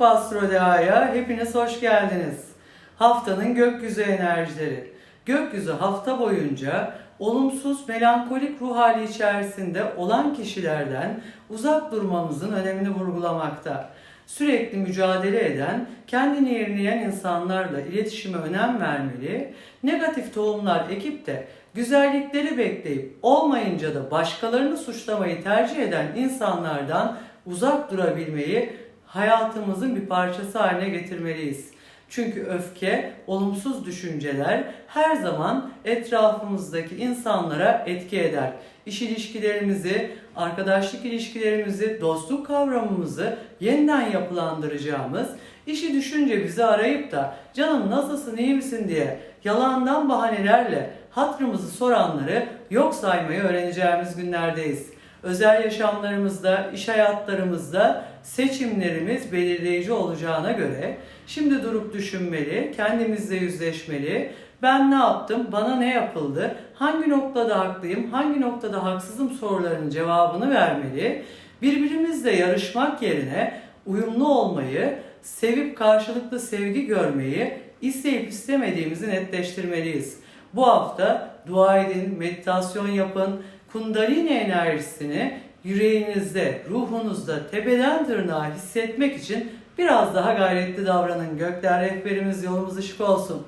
Astrodea'ya hepiniz hoş geldiniz. Haftanın gökyüzü enerjileri. Gökyüzü hafta boyunca olumsuz melankolik ruh hali içerisinde olan kişilerden uzak durmamızın önemini vurgulamakta. Sürekli mücadele eden, kendini yenileyen insanlarla iletişime önem vermeli, negatif tohumlar ekip de güzellikleri bekleyip olmayınca da başkalarını suçlamayı tercih eden insanlardan uzak durabilmeyi hayatımızın bir parçası haline getirmeliyiz. Çünkü öfke, olumsuz düşünceler her zaman etrafımızdaki insanlara etki eder. İş ilişkilerimizi, arkadaşlık ilişkilerimizi, dostluk kavramımızı yeniden yapılandıracağımız, işi düşünce bizi arayıp da canım nasılsın iyi misin diye yalandan bahanelerle hatırımızı soranları yok saymayı öğreneceğimiz günlerdeyiz. Özel yaşamlarımızda, iş hayatlarımızda seçimlerimiz belirleyici olacağına göre şimdi durup düşünmeli, kendimizle yüzleşmeli. Ben ne yaptım, bana ne yapıldı, hangi noktada haklıyım, hangi noktada haksızım sorularının cevabını vermeli. Birbirimizle yarışmak yerine uyumlu olmayı, sevip karşılıklı sevgi görmeyi, isteyip istemediğimizi netleştirmeliyiz. Bu hafta dua edin, meditasyon yapın, kundalini enerjisini yüreğinizde, ruhunuzda tepeden tırnağa hissetmek için biraz daha gayretli davranın. Gökler rehberimiz yolumuz ışık olsun.